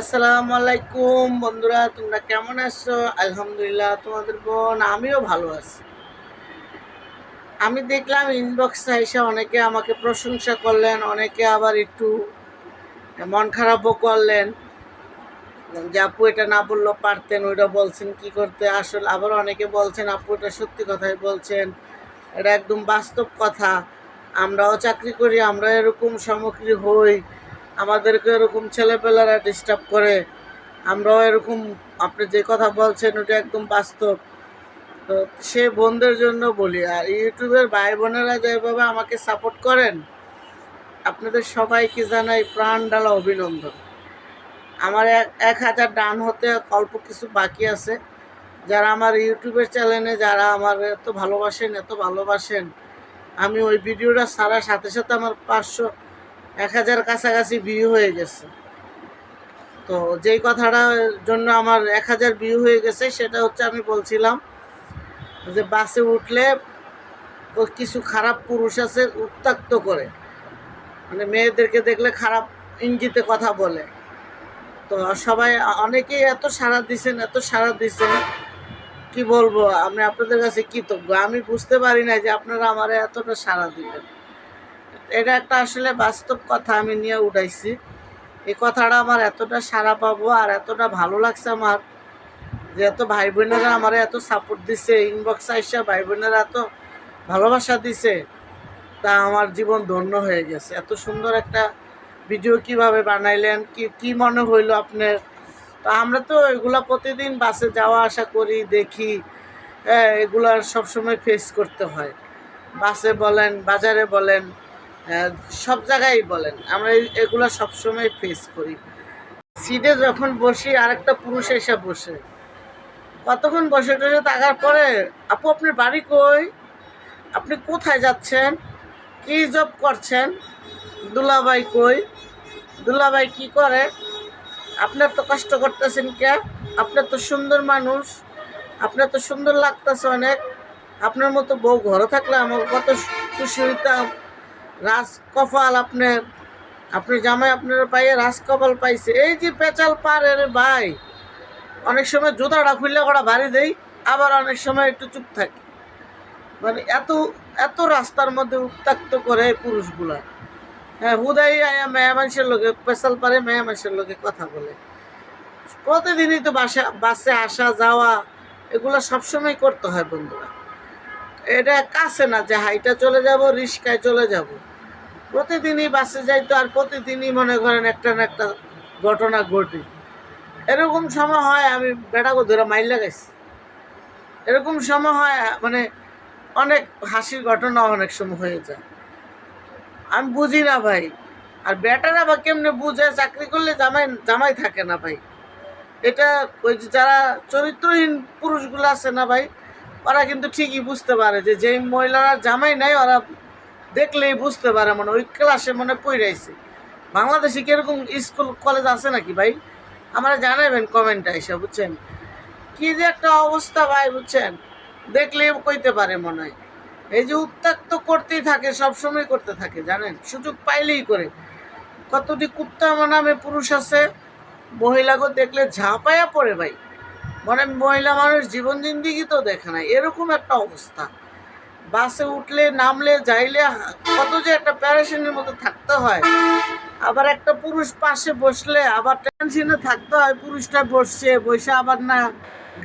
আসসালামু আলাইকুম, বন্ধুরা, তোমরা কেমন আছো? আলহামদুলিল্লাহ, তোমাদের বোন, আমিও ভালো আছি। আমি দেখলাম ইনবক্সে এসে অনেকে আমাকে প্রশংসা করলেন, অনেকে আবার একটু মন খারাপও করলেন। যে, আপু, এটা না বললেও পারতেন, ওইটা বলছেন, কি করতে? আসলে আবার অনেকে বলছেন, আপু, এটা সত্যি কথাই বলছেন, এটা একদম বাস্তব কথা। আমরাও চাকরি করি, আমরা এরকম সামগ্রী হই। আমাদেরকে এরকম ছেলেপেলেরা ডিস্টার্ব করে। আমরাও এরকম, আপনি যে কথা বলছেন, ওটা একদম বাস্তব। তো সে বোনদের জন্য বলি, আর ইউটিউবের ভাই বোনেরা যেভাবে আমাকে সাপোর্ট করেন, আপনাদের সবাইকে জানাই প্রাণ ডালা অভিনন্দন। আমার এক এক হাজার ডান হতে অল্প কিছু বাকি আছে। যারা আমার ইউটিউবের চ্যানেলে যারা আমার এত ভালোবাসেন এত ভালোবাসেন, আমি ওই ভিডিওটা ছাড়ার সাথে সাথে আমার পাঁচশো এক হাজার কাছাকাছি ভিউ হয়ে গেছে। তো যেই কথাটার জন্য আমার এক হাজার ভিউ হয়ে গেছে, সেটা হচ্ছে আমি বলছিলাম যে বাসে উঠলে কিছু খারাপ পুরুষ আছে উত্তাক্ত করে। মানে মেয়েদেরকে দেখলে খারাপ ইঙ্গিতে কথা বলে। তো সবাই অনেকেই এত সাড়া দিছেন, এত সাড়া দিছেন, কি বলব? আমি আপনাদের কাছে কৃতজ্ঞ। আমি বুঝতে পারি না যে আপনারা আমার এতটা সাড়া দিবেন। এটা একটা আসলে বাস্তব কথা আমি নিয়ে উঠাইছি। এই কথাটা আমার এতটা সাড়া পাবো আর এতটা ভালো লাগছে আমার, যে এত ভাই বোনেরা আমার এত সাপোর্ট দিছে ইনবক্স আইসা ভাই বোনেরা এত ভালোবাসা দিছে, তা আমার জীবন ধন্য হয়ে গেছে। এত সুন্দর একটা ভিডিও কীভাবে বানাইলেন, কি কি মনে হইল আপনার? তো আমরা তো এগুলা প্রতিদিন বাসে যাওয়া আসা করি, দেখি হ্যাঁ এগুলা সবসময় ফেস করতে হয়। বাসে বলেন, বাজারে বলেন সব জায়গায় বলেন। আমরা এগুলা সবসময় ফেস করি। সিটে যখন বসি, আরেকটা পুরুষ এসে বসে। কতক্ষণ বসে টসে থাকার পরে, আপু, আপনার বাড়ি কই? আপনি কোথায় যাচ্ছেন? কি জব করছেন? দুলাভাই কই? দুলাভাই কি করে? আপনার তো কষ্ট করতেছেন কে? আপনার তো সুন্দর মানুষ। আপনার তো সুন্দর লাগতেছে অনেক। আপনার মতো বউ ঘরে থাকলে আমার কত খুশি হইতাম। রাজ কপাল আপনার আপনি জামাই আপনার পাইয়ে রাজ কপাল পাইছে। এই যে পেঁচাল পার রে ভাই, অনেক সময় জুতাটা খুললে ওরা ভারী দেই, আবার অনেক সময় একটু চুপ থাকে। মানে এত এত রাস্তার মধ্যে উত্তাক্ত করে পুরুষগুলা। হ্যাঁ হুদাই আয়া মেয়া মানুষের লোকে পেশাল পারে মেয়া মানুষের লোকে কথা বলে। প্রতিদিনই তো বাসা, বাসে আসা যাওয়া, এগুলো সবসময় করতে হয় বন্ধুরা। এটা কাছে না যে হাইটা চলে যাব, রিস্কায় চলে যাব। প্রতিদিনই বাসে যাই তো আর প্রতিদিনই মনে করেন একটা না একটা ঘটনা ঘটে। এরকম সময় হয়, আমি বেটাকে ধরে মাইল লাগাইছি। এরকম সময় হয় মানে অনেক হাসির ঘটনা অনেক সময় হয়ে যায়। আমি বুঝি না ভাই, আর বেটারা বা কেমনে বুঝে, চাকরি করলে জামাই জামাই থাকে না ভাই। এটা ওই যে যারা চরিত্রহীন পুরুষগুলো আছে না ভাই, ওরা কিন্তু ঠিকই বুঝতে পারে যে যেই মহিলারা জামাই নাই, ওরা দেখলেই বুঝতে পারে মানে ওই ক্লাসে মনে পড়াইছে বাংলাদেশে কীরকম স্কুল, কলেজ আছে নাকি ভাই? আমরা জানাবেন কমেন্টে এসে বুঝছেন? কি যে একটা অবস্থা ভাই, বুঝছেন? দেখলেই কইতে পারে মনে। হয় এই যে উত্তাক্ত করতেই থাকে, সবসময় করতে থাকে, জানেন? সুযোগ পাইলেই করে। কতটি কুত্তা নামে পুরুষ আছে মহিলাকে দেখলে ঝাঁপায়া পড়ে ভাই। মানে মহিলা মানুষ জীবন জিন্দিগি তো দেখে না, এরকম একটা অবস্থা। বাসে উঠলে, নামলে, যাইলে, কত যে একটা প্যারেশনের মতো থাকতে হয়। আবার একটা পুরুষ পাশে বসলে আবার টেনশনে থাকতে হয়, পুরুষটা বসছে, বসে আবার না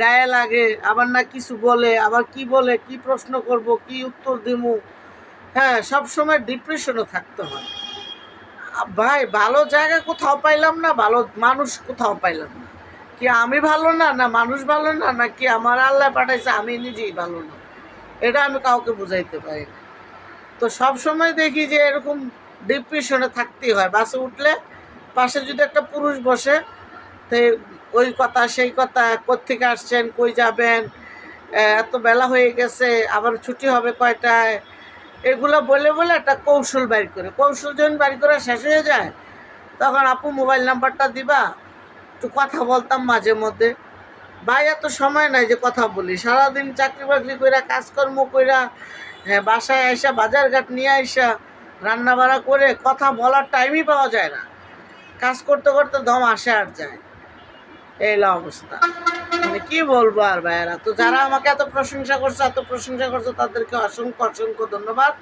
গায়ে লাগে, আবার না কিছু বলে, আবার কি বলে, কি প্রশ্ন করব, কি উত্তর দিমু। হ্যাঁ সব সময় ডিপ্রেশনও থাকতে হয়। ভাই, ভালো জায়গা কোথাও পাইলাম না, ভালো মানুষ কোথাও পাইলাম না। কি আমি ভালো না না মানুষ ভালো না, নাকি আমার আল্লাহ পাঠাইছে, আমি নিজেই ভালো না? এটা আমি কাউকে বুঝাইতে পারি না। তো সব সময় দেখি যে এরকম ডিপ্রেশনে থাকতেই হয়। বাসে উঠলে পাশে যদি একটা পুরুষ বসে, তো ওই কথা, সেই কথা, কোত্থেকে আসছেন, কই যাবেন এত বেলা হয়ে গেছে, আবার ছুটি হবে কয়টায়, এগুলো বলে বলে একটা কৌশল বাইর করে। কৌশল যখন বাইর করে শেষ হয়ে যায়, তখন আপু মোবাইল নাম্বারটা দিবা, একটু কথা বলতাম মাঝে মধ্যে। ভাই, এত সময় নাই যে কথা বলি। সারাদিন চাকরি বাকরি কইরা, কাজকর্ম কইরা হ্যাঁ বাসায় আইসা, বাজারঘাট নিয়ে আইসা রান্না বাড়া করে কথা বলার টাইমই পাওয়া যায় না। কাজ করতে করতে দম আসে আর যায়। এই অবস্থা। মানে কি বলব আর ভাইয়েরা? তো যারা আমাকে এত প্রশংসা করছ, এত প্রশংসা করছ, তাদেরকে অসংখ্য অসংখ্য ধন্যবাদ।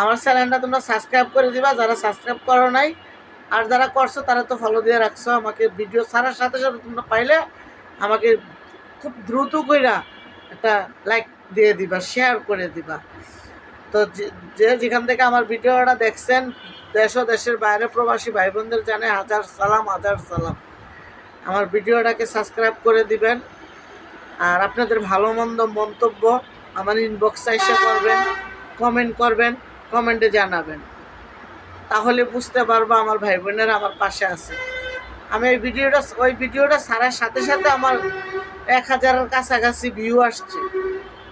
আমার চ্যানেলটা তোমরা সাবস্ক্রাইব করে দিবা। যারা সাবস্ক্রাইব করো নাই, আর যারা করছ, তারা তো ফলো দিয়ে রাখছো আমাকে। ভিডিও ছাড়ার সাথে সাথে তোমরা পাইলে আমাকে খুব দ্রুত কইরা একটা লাইক দিয়ে দিবা শেয়ার করে দিবা। তো যে- যেখান থেকে আমার ভিডিওটা দেখছেন, দেশ দেশের বাইরে প্রবাসী ভাই বোনদের জানে হাজার সালাম হাজার সালাম। আমার ভিডিওটাকে সাবস্ক্রাইব করে দিবেন। আর আপনাদের ভালো মন্দ মন্তব্য আমার ইনবক্স এসে করবেন কমেন্ট করবেন কমেন্টে জানাবেন। তাহলে বুঝতে পারব আমার ভাই বোনেরা আমার পাশে আছে। আমি ওই ভিডিওটা ওই ভিডিওটা ছাড়ার সাথে সাথে আমার এক হাজারের কাছাকাছি ভিউ আসছে।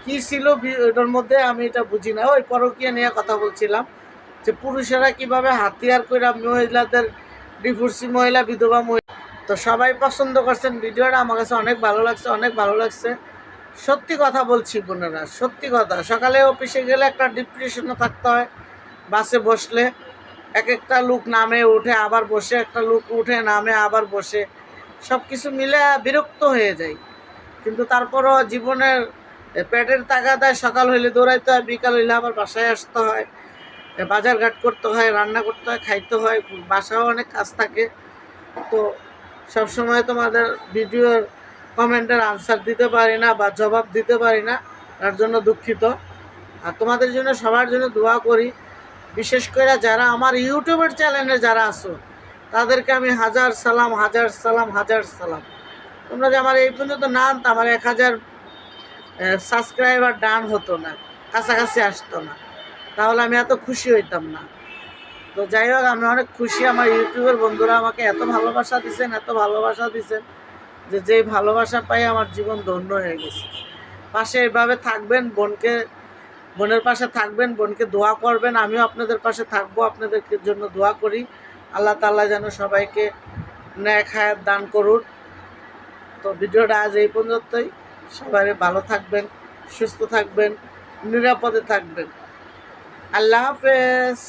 কি ছিল ওটার মধ্যে আমি এটা বুঝি না। ওই পরকীয়া নিয়ে কথা বলছিলাম যে পুরুষেরা কীভাবে হাতিয়ার করে মহিলাদের ডিভোর্সি মহিলা, বিধবা মহিলা। তো সবাই পছন্দ করছেন ভিডিওটা, আমার কাছে অনেক ভালো লাগছে, অনেক ভালো লাগছে। সত্যি কথা বলছি বোনেরা, সত্যি কথা। সকালে অফিসে গেলে একটা ডিপ্রেশনে থাকতে হয়, বাসে বসলে। এক একটা লোক নামে উঠে, আবার বসে, একটা লোক উঠে, নামে, আবার বসে। সব কিছু মিলে বিরক্ত হয়ে যায় কিন্তু তারপরও জীবনের পেটের তাগাদায় সকাল হইলে দৌড়াইতে হয়, বিকাল হইলে আবার বাসায় আসতে হয়। বাজার ঘাট করতে হয়, রান্না করতে হয়, খাইতে হয় বাসাও অনেক কাজ থাকে। তো সবসময় তোমাদের ভিডিওর কমেন্টের আনসার দিতে পারি না বা জবাব দিতে পারি না, তার জন্য দুঃখিত। আর তোমাদের জন্য, সবার জন্য দোয়া করি। বিশেষ করে যারা আমার ইউটিউবের চ্যানেলে যারা আছো, তাদেরকে আমি হাজার সালাম হাজার সালাম হাজার সালাম। তোমরা যে আমার এই পর্যন্ত না আনতো, আমার এক হাজার সাবস্ক্রাইবার ডান হতো না, কাছাকাছি আসতো না। তাহলে আমি এত খুশি হইতাম না। তো যাই হোক, আমি অনেক খুশি, আমার ইউটিউবের বন্ধুরা আমাকে এত ভালোবাসা দিছেন, এত ভালোবাসা দিছেন যে যেই ভালোবাসা পাই আমার জীবন ধন্য হয়ে গেছে। পাশে এভাবে থাকবেন, বোনকে বোনের পাশে থাকবেন, বোনকে দোয়া করবেন, আমিও আপনাদের পাশে থাকব, আপনাদের জন্য দোয়া করি। আল্লাহ তাল্লাহ যেন সবাইকে ন্যায় হায়াত দান করুন তো ভিডিওটা আজ এই পর্যন্তই। সবাই ভালো থাকবেন, সুস্থ থাকবেন, নিরাপদে থাকবেন। আল্লাহ হাফেজ।